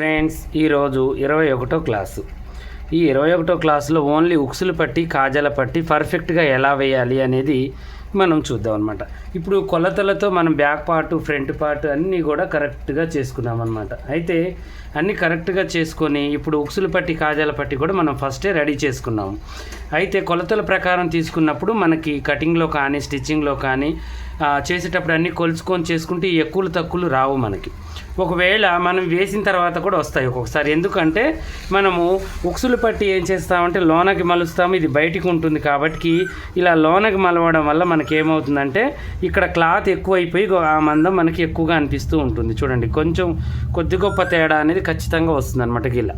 Friends ఈరోజు ఇరవై ఒకటో క్లాసు. ఈ ఇరవై ఒకటో క్లాసులో ఓన్లీ ఉక్సులు పట్టి కాజల పట్టి పర్ఫెక్ట్గా ఎలా వేయాలి అనేది మనం చూద్దాం అనమాట ఇప్పుడు కొలతలతో మనం బ్యాక్ పార్ట్ ఫ్రంట్ పార్ట్ అన్నీ కూడా కరెక్ట్గా చేసుకున్నాం అనమాట అయితే అన్నీ కరెక్ట్గా చేసుకొని ఇప్పుడు ఉక్సులు పట్టి కాజాల పట్టి కూడా మనం ఫస్టే రెడీ చేసుకున్నాము అయితే కొలతల ప్రకారం తీసుకున్నప్పుడు మనకి కటింగ్లో కానీ స్టిచ్చింగ్లో కానీ చేసేటప్పుడు అన్నీ కొలుచుకొని చేసుకుంటే ఎక్కువలు తక్కువలు రావు మనకి. ఒకవేళ మనం వేసిన తర్వాత కూడా వస్తాయి ఒక్కొక్కసారి. ఎందుకంటే మనము ఉక్సులు పట్టి ఏం చేస్తామంటే లోనకి మలుస్తాము ఇది బయటికి ఉంటుంది కాబట్టి ఇలా లోనకి మలవడం వల్ల మనకి ఏమవుతుందంటే ఇక్కడ క్లాత్ ఎక్కువైపోయి ఆ మందం మనకి ఎక్కువగా అనిపిస్తూ ఉంటుంది. చూడండి కొంచెం కొద్ది గొప్ప తేడా అనేది ఖచ్చితంగా వస్తుంది అనమాట ఇలా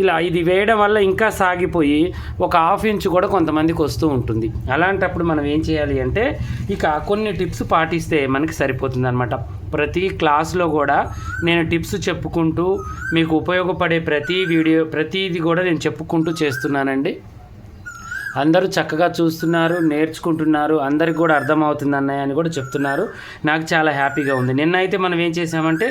ఇలా ఇది వేయడం వల్ల ఇంకా సాగిపోయి ఒక హాఫ్ ఇంచ్ కూడా కొంతమందికి వస్తూ ఉంటుంది. అలాంటప్పుడు మనం ఏం చేయాలి అంటే ఇక కొన్ని టిప్స్ పాటిస్తే మనకి సరిపోతుంది అనమాట ప్రతి క్లాస్లో కూడా నేను టిప్స్ చెప్పుకుంటూ మీకు ఉపయోగపడే ప్రతి వీడియో ప్రతిది కూడా నేను చెప్పుకుంటూ చేస్తున్నానండి. అందరూ చక్కగా చూస్తున్నారు నేర్చుకుంటున్నారు అందరికి కూడా అర్థమవుతుంది అన్నయ్య అని కూడా చెప్తున్నారు. నాకు చాలా హ్యాపీగా ఉంది. నిన్న అయితే మనం ఏం చేసామంటే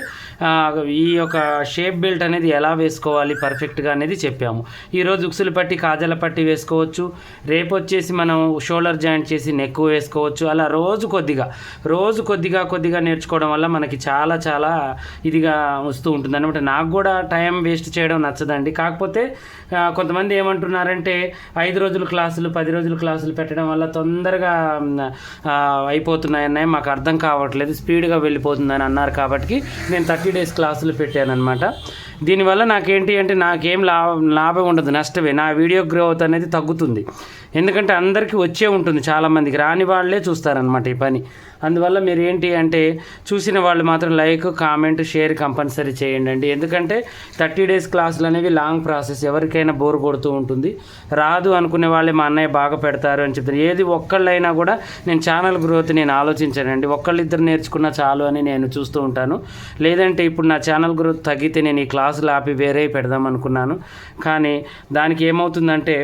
ఈ యొక్క షేప్ బెల్ట్ అనేది ఎలా వేసుకోవాలి పర్ఫెక్ట్గా అనేది చెప్పాము. ఈరోజు ఉక్సులు పట్టి కాజల పట్టి వేసుకోవచ్చు. రేపు వచ్చేసి మనం షోల్డర్ జాయింట్ చేసి నెక్ వేసుకోవచ్చు. అలా రోజు కొద్దిగా రోజు కొద్దిగా కొద్దిగా నేర్చుకోవడం వల్ల మనకి చాలా చాలా ఇదిగా వస్తూ ఉంటుంది అనమాట నాకు కూడా టైం వేస్ట్ చేయడం నచ్చదండి. కాకపోతే కొంతమంది ఏమంటున్నారంటే ఐదు రోజులు క్లాస్ క్లాసులు పది రోజులు క్లాసులు పెట్టడం వల్ల తొందరగా అయిపోతున్నాయన్నాయి. మాకు అర్థం కావట్లేదు. స్పీడ్గా వెళ్ళిపోతుందని అన్నారు కాబట్టి నేను థర్టీ డేస్ క్లాసులు పెట్టానమాట దీనివల్ల నాకేంటి అంటే నాకేం లాభం లాభం ఉండదు నష్టమే. నా వీడియో గ్రోత్ అనేది తగ్గుతుంది. ఎందుకంటే అందరికీ వచ్చే ఉంటుంది చాలామందికి. రాని వాళ్ళే చూస్తారనమాట ఈ పని. అందువల్ల మీరు ఏంటి అంటే చూసిన వాళ్ళు మాత్రం లైక్ కామెంట్ షేర్ కంపల్సరీ చేయండి అండి ఎందుకంటే థర్టీ డేస్ క్లాసులు అనేవి లాంగ్ ప్రాసెస్ ఎవరికైనా బోర్ కొడుతూ ఉంటుంది. రాదు అనుకునే వాళ్ళే మా అన్నయ్య బాగా పెడతారు అని చెప్తారు. ఏది ఒక్కళ్ళైనా కూడా నేను ఛానల్ గ్రోత్ నేను ఆలోచించానండి. ఒక్కళ్ళిద్దరు నేర్చుకున్నా చాలు అని నేను చూస్తూ ఉంటాను. లేదంటే ఇప్పుడు నా ఛానల్ గ్రోత్ తగ్గితే నేను ఈ క్లాసులు ఆపి వేరే పెడదాం అనుకున్నాను. కానీ దానికి ఏమవుతుందంటే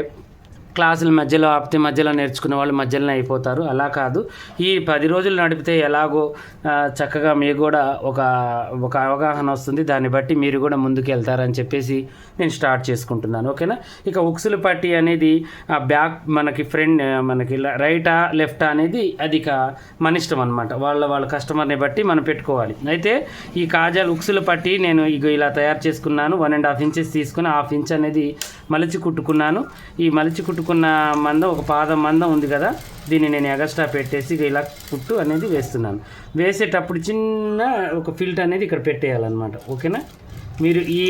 క్లాసుల మధ్యలో ఆపితే మధ్యలో నేర్చుకునే వాళ్ళు మధ్యలోనే అయిపోతారు. అలా కాదు. ఈ పది రోజులు నడిపితే ఎలాగో చక్కగా మీకు కూడా ఒక ఒక అవగాహన వస్తుంది. దాన్ని బట్టి మీరు కూడా ముందుకు వెళ్తారని చెప్పేసి నేను స్టార్ట్ చేసుకుంటున్నాను. ఓకేనా? ఇక ఉక్సులు పట్టి అనేది ఆ బ్యాక్ మనకి ఫ్రెండ్ మనకి రైటా లెఫ్టా అనేది అది ఇక మన ఇష్టం అనమాట వాళ్ళ వాళ్ళ కస్టమర్ని బట్టి మనం పెట్టుకోవాలి. అయితే ఈ కాజాలు ఉక్సులు పట్టి నేను ఇగో ఇలా తయారు చేసుకున్నాను. వన్ అండ్ హాఫ్ ఇంచెస్ తీసుకుని హాఫ్ ఇంచ్ అనేది మలిచి కుట్టుకున్నాను. ఈ మలిచి కుట్టుకున్న మందం ఒక పాదం మందం ఉంది కదా దీన్ని నేను ఎగస్ట్రా పెట్టేసి ఇలా కుట్టు అనేది వేస్తున్నాను. వేసేటప్పుడు చిన్న ఒక ఫిల్ట్ అనేది ఇక్కడ పెట్టేయాలన్నమాట. ఓకేనా? మీరు ఈ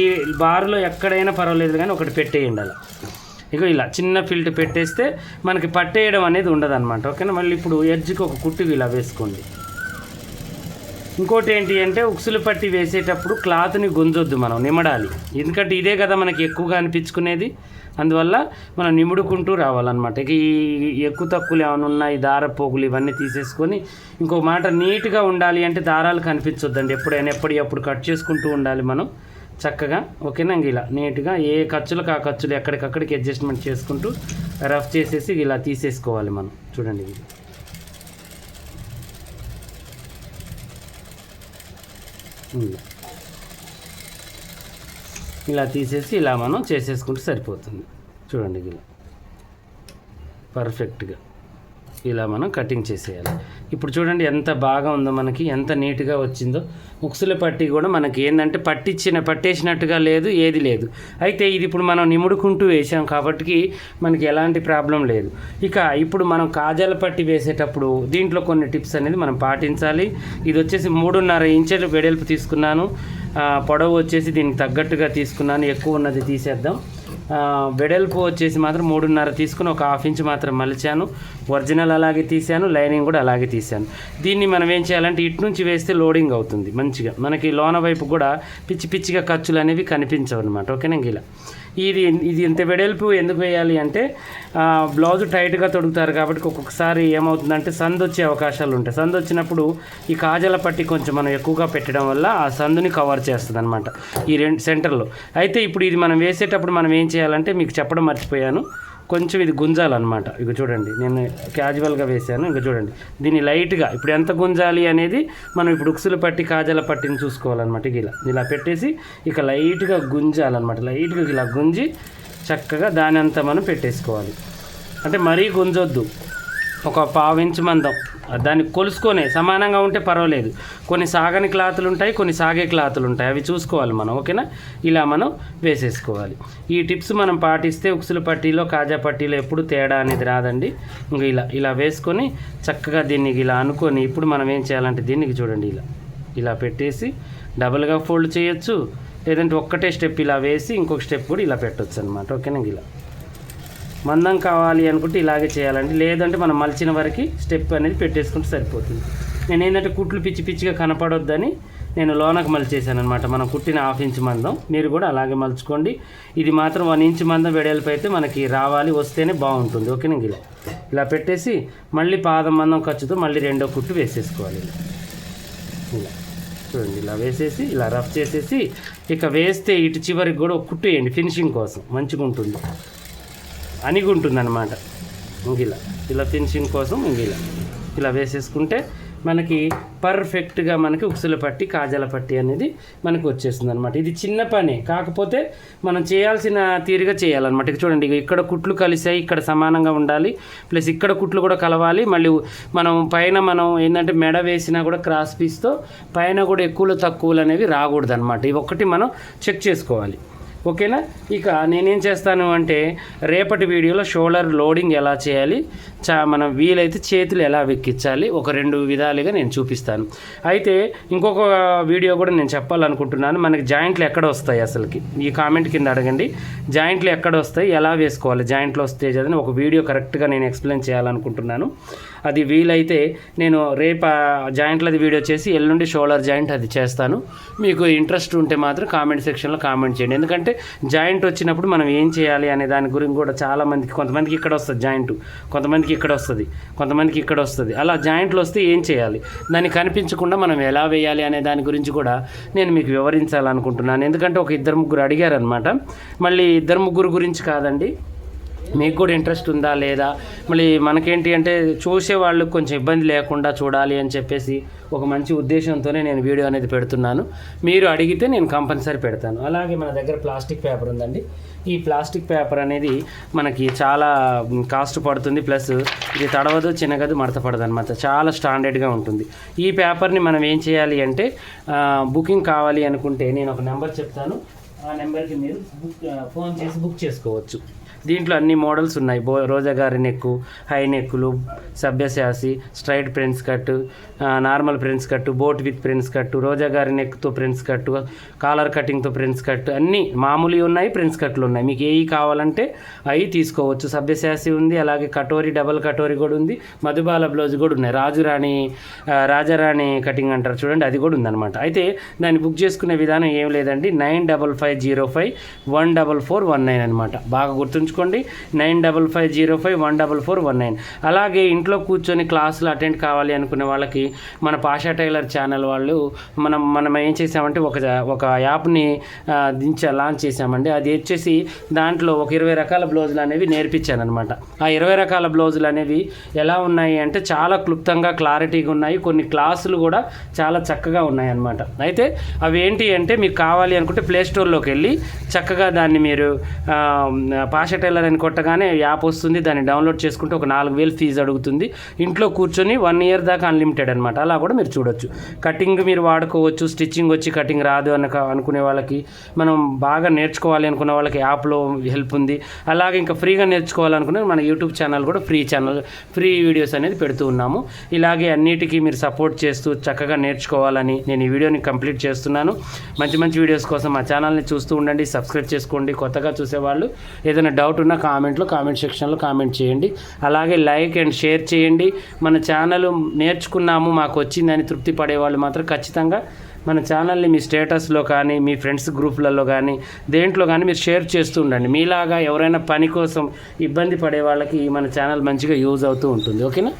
బారులో ఎక్కడైనా పర్వాలేదు కానీ ఒకటి పెట్టేయండి అలా ఇక ఇలా చిన్న ఫిల్ట్ పెట్టేస్తే మనకి పట్టేయడం అనేది ఉండదు ఓకేనా? మళ్ళీ ఇప్పుడు ఎడ్జ్కి ఒక కుట్టు ఇలా వేసుకోండి. ఇంకోటి ఏంటి అంటే ఉక్సులు పట్టి వేసేటప్పుడు క్లాత్ని గుంజొద్దు మనం నిమడాలి ఎందుకంటే ఇదే కదా మనకి ఎక్కువగా అనిపించుకునేది. అందువల్ల మనం నిముడుకుంటూ రావాలన్నమాట. ఇక ఈ ఎక్కువ తక్కువలు ఏమైనా ఉన్నాయి దార పోగులు ఇవన్నీ తీసేసుకొని ఇంకో మాట నీట్గా ఉండాలి అంటే దారాలు కనిపించొద్దండి. ఎప్పుడైనా ఎప్పుడు ఎప్పుడు కట్ చేసుకుంటూ ఉండాలి మనం చక్కగా. ఓకేనా ఇలా నీట్గా ఏ ఖర్చులకు ఆ ఖర్చులు ఎక్కడికక్కడికి అడ్జస్ట్మెంట్ చేసుకుంటూ రఫ్ చేసేసి ఇలా తీసేసుకోవాలి మనం. చూడండి ఇలా. తీసేసి ఇలా మనం చేసేసుకుంటే సరిపోతుంది. చూడండి ఇలా. పర్ఫెక్ట్గా ఇలా మనం కటింగ్ చేసేయాలి. ఇప్పుడు చూడండి ఎంత బాగా ఉందో మనకి ఎంత నీట్గా వచ్చిందో. ముక్సుల పట్టి కూడా మనకి ఏంటంటే పట్టించిన పట్టేసినట్టుగా లేదు ఏది లేదు. అయితే ఇది ఇప్పుడు మనం నిముడుకుంటూ వేసాం కాబట్టి మనకి ఎలాంటి ప్రాబ్లం లేదు. ఇక ఇప్పుడు మనం కాజాల పట్టి వేసేటప్పుడు దీంట్లో కొన్ని టిప్స్ అనేది మనం పాటించాలి. ఇది వచ్చేసి మూడున్నర ఇంచెలు వెడల్పు తీసుకున్నాను. పొడవు వచ్చేసి దీనికి తగ్గట్టుగా తీసుకున్నాను. ఎక్కువ ఉన్నది తీసేద్దాం. వెడల్పు వచ్చేసి మాత్రం మూడున్నర తీసుకుని ఒక హాఫ్ ఇంచ్ మాత్రం మలిచాను. ఒరిజినల్ అలాగే తీసాను లైనింగ్ కూడా అలాగే తీసాను దీన్ని మనం ఏం చేయాలంటే ఇటు నుంచి వేస్తే లోడింగ్ అవుతుంది మంచిగా. మనకి లోన వైపు కూడా పిచ్చి పిచ్చిగా ఖర్చులు అనేవి కనిపించవు అనమాట ఓకేనా ఇలా ఇది ఇది ఇంత వెడల్పు ఎందుకు వేయాలి అంటే బ్లౌజ్ టైట్గా తొడుగుతారు కాబట్టి ఒక్కొక్కసారి ఏమవుతుందంటే సందు వచ్చే అవకాశాలు ఉంటాయి. సందు వచ్చినప్పుడు ఈ కాజల పట్టి కొంచెం మనం ఎక్కువగా పెట్టడం వల్ల ఆ సందుని కవర్ చేస్తుంది అనమాట ఈ రెండు సెంటర్లో. అయితే ఇప్పుడు ఇది మనం వేసేటప్పుడు మనం ఏం చేయాలంటే మీకు చెప్పడం మర్చిపోయాను. కొంచెం ఇది గుంజాలన్నమాట. ఇక చూడండి నేను క్యాజువల్గా వేసాను ఇంకా చూడండి దీన్ని లైట్గా ఇప్పుడు ఎంత గుంజాలి అనేది మనం ఇప్పుడు ఉక్సులు పట్టి కాజల పట్టిని చూసుకోవాలన్నమాట ఇలా. ఇలా పెట్టేసి ఇక లైట్గా గుంజాలన్నమాట. లైట్గా ఇలా గుంజి చక్కగా దాని అంతా మనం పెట్టేసుకోవాలి. అంటే మరీ గుంజొద్దు. ఒక పావు ఇంచు మందం. దాన్ని కొలుసుకొనే సమానంగా ఉంటే పర్వాలేదు. కొన్ని సాగని క్లాతులు ఉంటాయి కొన్ని సాగే క్లాతులు ఉంటాయి. అవి చూసుకోవాలి మనం ఓకేనా? ఇలా మనం వేసేసుకోవాలి. ఈ టిప్స్ మనం పాటిస్తే ఉక్సుల పట్టీలో కాజా పట్టీలో ఎప్పుడు తేడా అనేది రాదండి. ఇంకా ఇలా ఇలా వేసుకొని చక్కగా దీనికి ఇలా అనుకొని ఇప్పుడు మనం ఏం చేయాలంటే దీనికి చూడండి ఇలా. ఇలా పెట్టేసి డబుల్గా ఫోల్డ్ చేయొచ్చు. లేదంటే ఒక్కటే స్టెప్ ఇలా వేసి ఇంకొక స్టెప్ కూడా ఇలా పెట్టొచ్చు అనమాట ఓకేనా ఇలా? మందం కావాలి అనుకుంటే ఇలాగే చేయాలండి. లేదంటే మనం మలిచిన వరకు స్టెప్ అనేది పెట్టేసుకుంటే సరిపోతుంది. నేను ఏంటంటే కుట్లు పిచ్చి పిచ్చిగా కనపడొద్దని నేను లోనకు మలిచేసాను అనమాట మనం కుట్టిన హాఫ్ ఇంచ్ మందం. మీరు కూడా అలాగే మలుచుకోండి. ఇది మాత్రం వన్ ఇంచ్ మందం వెడల్పు అయితే మనకి రావాలి వస్తేనే బాగుంటుంది. ఓకేనా ఇలా ఇలా పెట్టేసి మళ్ళీ పాదం మందం ఖర్చుతో మళ్ళీ రెండో కుట్టు వేసేసుకోవాలి. ఇలా. ఇలా చూడండి ఇలా వేసేసి ఇలా రఫ్ చేసేసి ఇక వేస్తే ఇటు చివరికి కూడా ఒక కుట్టు వేయండి ఫినిషింగ్ కోసం. మంచిగా ఉంటుంది అనిగుంటుంది అనమాట ఇంగిలా. ఇలా ఫినిషింగ్ కోసం ఇంగిలా. ఇలా వేసేసుకుంటే మనకి పర్ఫెక్ట్గా మనకి ఉక్సుల పట్టి కాజల పట్టి అనేది మనకు వచ్చేస్తుంది అనమాట ఇది చిన్న పనే. కాకపోతే మనం చేయాల్సిన తీరుగా చేయాలన్నమాట. ఇక చూడండి ఇక ఇక్కడ కుట్లు కలిసాయి ఇక్కడ సమానంగా ఉండాలి. ప్లస్ ఇక్కడ కుట్లు కూడా కలవాలి. మళ్ళీ మనం పైన మనం ఏంటంటే మెడ వేసినా కూడా క్రాస్ పీస్తో పైన కూడా ఎక్కువలు తక్కువలు అనేవి రాకూడదు అనమాట ఇవి ఒక్కటి మనం చెక్ చేసుకోవాలి. ఓకేనా? ఇక నేనేం చేస్తాను అంటే రేపటి వీడియోలో షోల్డర్ లోడింగ్ ఎలా చేయాలి? చా మనం వీలైతే చేతులు ఎలా వెక్కించాలి? ఒక రెండు విధాలుగా నేను చూపిస్తాను. అయితే ఇంకొక వీడియో కూడా నేను చెప్పాలనుకుంటున్నాను. మనకి జాయింట్లు ఎక్కడ వస్తాయి అసలుకి? ఈ కామెంట్ కింద అడగండి. జాయింట్లు ఎక్కడ వస్తాయి? ఎలా వేసుకోవాలి? జాయింట్లు వస్తే చదివి ఒక వీడియో కరెక్ట్గా నేను ఎక్స్ప్లెయిన్ చేయాలనుకుంటున్నాను. అది వీలైతే నేను రేపు జాయింట్లది వీడియో చేసి ఎల్లుండి షోలర్ జాయింట్ అది చేస్తాను. మీకు ఇంట్రెస్ట్ ఉంటే మాత్రం కామెంట్ సెక్షన్లో కామెంట్ చేయండి. ఎందుకంటే జాయింట్ వచ్చినప్పుడు మనం ఏం చేయాలి అనే దాని గురించి కూడా చాలా మందికి కొంతమందికి ఇక్కడ వస్తుంది జాయింట్ కొంతమందికి ఇక్కడ వస్తుంది కొంతమందికి ఇక్కడ వస్తుంది. అలా జాయింట్లు వస్తే ఏం చేయాలి? దాన్ని కనిపించకుండా మనం ఎలా వేయాలి అనే దాని గురించి కూడా నేను మీకు వివరించాలనుకుంటున్నాను. ఎందుకంటే ఒక ఇద్దరు ముగ్గురు అడిగారనమాట మళ్ళీ ఇద్దరు ముగ్గురు గురించి కాదండి. మీకు కూడా ఇంట్రెస్ట్ ఉందా లేదా? మళ్ళీ మనకేంటి అంటే చూసే వాళ్ళు కొంచెం ఇబ్బంది లేకుండా చూడాలి అని చెప్పేసి ఒక మంచి ఉద్దేశంతోనే నేను వీడియో అనేది పెడుతున్నాను. మీరు అడిగితే నేను కంపల్సరీ పెడతాను. అలాగే మన దగ్గర ప్లాస్టిక్ పేపర్ ఉందండి. ఈ ప్లాస్టిక్ పేపర్ అనేది మనకి చాలా కాస్ట్ పడుతుంది. ప్లస్ ఇది తడవదు చిన్నగదు మడత పడదు అనమాట చాలా స్టాండర్డ్గా ఉంటుంది. ఈ పేపర్ని మనం ఏం చేయాలి అంటే బుకింగ్ కావాలి అనుకుంటే నేను ఒక నెంబర్ చెప్తాను. ఆ నెంబర్కి మీరు బుక్ ఫోన్ చేసి బుక్ చేసుకోవచ్చు. దీంట్లో అన్ని మోడల్స్ ఉన్నాయి. బో రోజా గారి నెక్కు హై నెక్కులు సభ్యశాసి straight prince cut normal prince cut boat with prints cut Roja గారి నెక్తో ప్రింట్స్ కట్ కాలర్ కటింగ్తో ప్రింట్స్ కట్ అన్నీ మామూలు ఉన్నాయి ప్రిన్స్ కట్లు ఉన్నాయి. మీకు ఏవి కావాలంటే అవి తీసుకోవచ్చు. సభ్యశాసి ఉంది అలాగే కటోరీ డబల్ కటోరీ కూడా ఉంది మధుబాల బ్లౌజ్ కూడా ఉన్నాయి. రాజురాణి ఆ, రాజారాణి కటింగ్ అంటారు చూడండి అది కూడా ఉందన్నమాట. అయితే దాన్ని బుక్ చేసుకునే విధానం ఏం లేదండి nine double five zero five one double four one nine అనమాట బాగా గుర్తుంచుకో గుర్తుంచుకోండి nine double five zero five one double four one nine. అలాగే ఇంట్లో కూర్చొని క్లాసులు అటెండ్ కావాలి అనుకునే వాళ్ళకి మన పాషా టైలర్ ఛానల్ వాళ్ళు మనం మనం ఏం చేసామంటే ఒక ఒక యాప్ని ఆ, దించా లాంచ్ చేసామండి. అది వచ్చేసి దాంట్లో ఒక ఇరవై రకాల బ్లౌజులు అనేవి నేర్పించాను అనమాట ఆ ఇరవై రకాల బ్లౌజులు అనేవి ఎలా ఉన్నాయి అంటే చాలా క్లుప్తంగా క్లారిటీగా ఉన్నాయి. కొన్ని క్లాసులు కూడా చాలా చక్కగా ఉన్నాయి అనమాట అయితే అవి ఏంటి అంటే మీకు కావాలి అనుకుంటే ప్లే స్టోర్లోకి వెళ్ళి చక్కగా దాన్ని మీరు ఆ, పాష టైలర్ అని కొట్టగానే యాప్ వస్తుంది దాన్ని డౌన్లోడ్ చేసుకుంటే ఒక నాలుగు వేలు ఫీజు అడుగుతుంది. ఇంట్లో కూర్చొని వన్ ఇయర్ దాకా అన్లిమిటెడ్ అనమాట అలా కూడా మీరు చూడొచ్చు. కటింగ్ మీరు వాడుకోవచ్చు స్టిచ్చింగ్ వచ్చి కటింగ్ రాదు అనక అనుకునే వాళ్ళకి. మనం బాగా నేర్చుకోవాలి అనుకునే వాళ్ళకి యాప్లో హెల్ప్ ఉంది. అలాగే ఇంకా ఫ్రీగా నేర్చుకోవాలనుకునే మన యూట్యూబ్ ఛానల్ కూడా ఫ్రీ ఛానల్ ఫ్రీ వీడియోస్ అనేది పెడుతూ ఉన్నాము. ఇలాగే అన్నిటికీ మీరు సపోర్ట్ చేస్తూ చక్కగా నేర్చుకోవాలని నేను ఈ వీడియోని కంప్లీట్ చేస్తున్నాను. మంచి మంచి వీడియోస్ కోసం మా ఛానల్ని చూస్తూ ఉండండి సబ్స్క్రైబ్ చేసుకోండి. కొత్తగా చూసేవాళ్ళు ఏదైనా డౌట్ ఉన్నా కామెంట్లో కామెంట్ సెక్షన్లో కామెంట్ చేయండి. అలాగే లైక్ అండ్ షేర్ చేయండి. మన ఛానల్ నేర్చుకున్నాము మాకు వచ్చిందని తృప్తి పడేవాళ్ళు మాత్రం ఖచ్చితంగా మన ఛానల్ని మీ స్టేటస్లో కానీ మీ ఫ్రెండ్స్ గ్రూప్లలో కానీ దేంట్లో కానీ మీరు షేర్ చేస్తూ ఉండండి. మీలాగా ఎవరైనా పని కోసం ఇబ్బంది పడే వాళ్ళకి మన ఛానల్ మంచిగా యూజ్ అవుతూ ఉంటుంది. ఓకేనా?